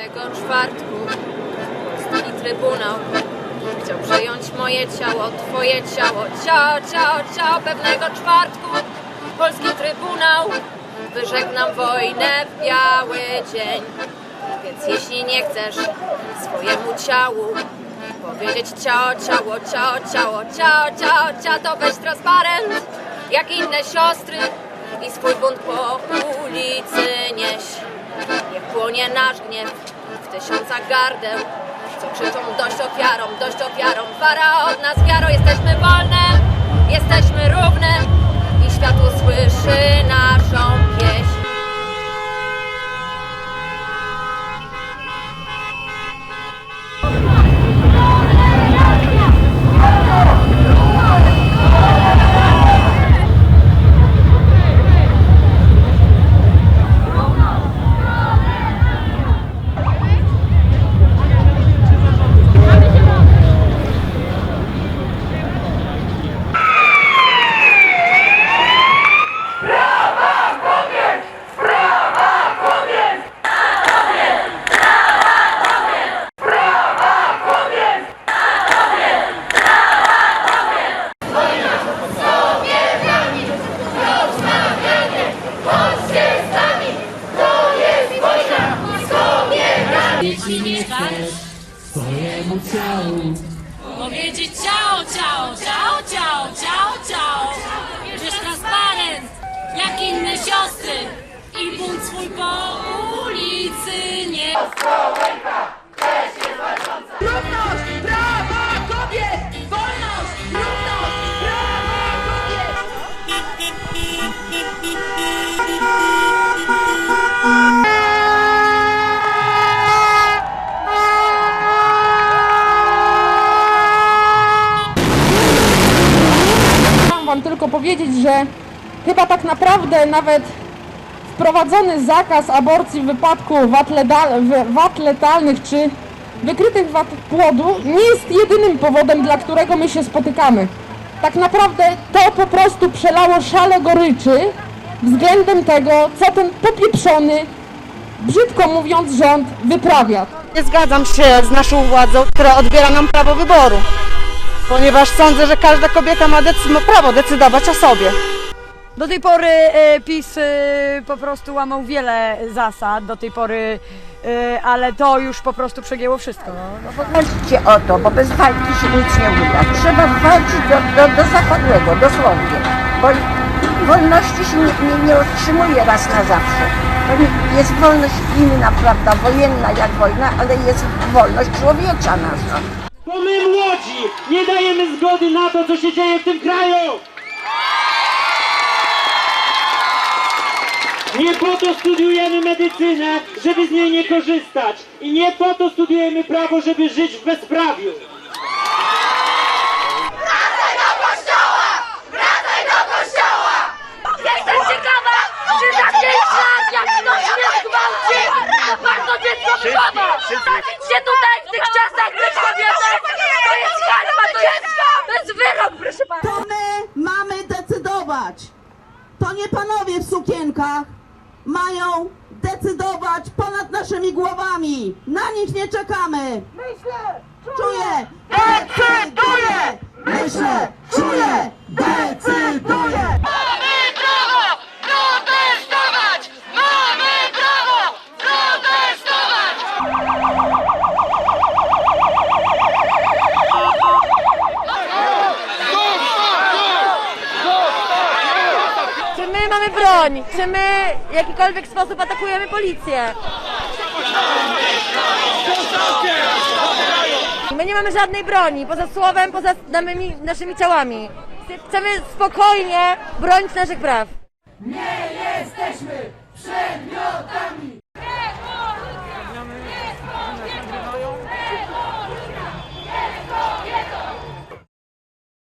Tego czwartku polski trybunał chciał przejąć moje ciało, twoje ciało, ciao, ciao, ciao. Pewnego czwartku polski trybunał wyrzekł nam wojnę w biały dzień. Więc jeśli nie chcesz swojemu ciału powiedzieć ciao, ciało, ciao, ciało, ciao, ciao, ciao, to weź transparent jak inne siostry i swój bunt po ulicy nieś. Niech płonie nasz gniew w tysiącach gardeł, co krzyczą dość ofiarom, dość ofiarom. Para od nas wiaro, jesteśmy wolne, jesteśmy równe i świat usłyszy naszą ciału Powiedzieć ciao, ciao, ciao, ciao, ciao, ciao. Bierz transparent, jak inne siostry i bunt swój po ulicy nie. Powiedzieć, że chyba tak naprawdę nawet wprowadzony zakaz aborcji w wypadku wad, w- wad letalnych czy wykrytych wad płodu nie jest jedynym powodem, dla którego my się spotykamy. Tak naprawdę to po prostu przelało szale goryczy względem tego, co ten popieprzony, brzydko mówiąc, rząd wyprawia. Nie zgadzam się z naszą władzą, która odbiera nam prawo wyboru, ponieważ sądzę, że każda kobieta ma, decy- ma prawo decydować o sobie. Do tej pory e, PiS e, po prostu łamał wiele zasad, do tej pory, e, ale to już po prostu przegięło wszystko. No, no, bo- Walczcie o to, bo bez walki się nic nie uda. Trzeba walczyć do, do, do zachodniego, dosłownie. Bo wolności się nie, nie, nie otrzymuje raz na zawsze. To nie, jest wolność inna, prawda, wojenna jak wojna, ale jest wolność człowiecza nasza. To my młodzi nie dajemy zgody na to, co się dzieje w tym kraju! Nie po to studiujemy medycynę, żeby z niej nie korzystać. I nie po to studiujemy prawo, żeby żyć w bezprawiu. Jestem ciekawa, czy za 5 lat, jak ktoś mnie zgwałci, to warto dziecko wychować. Stawić się tutaj w tych czasach być kobietą, to jest hańba, to jest, to jest wyrok, proszę pana. To my mamy decydować. To nie panowie w sukienkach mają decydować ponad naszymi głowami. Na nich nie czekamy. Myślę, czuję, decyduję. Myślę, czuję, decyduję. Broń? Czy my w jakikolwiek sposób atakujemy policję? My nie mamy żadnej broni, poza słowem, poza naszymi, naszymi ciałami. Chcemy spokojnie bronić naszych praw. Nie jesteśmy przedmiotami.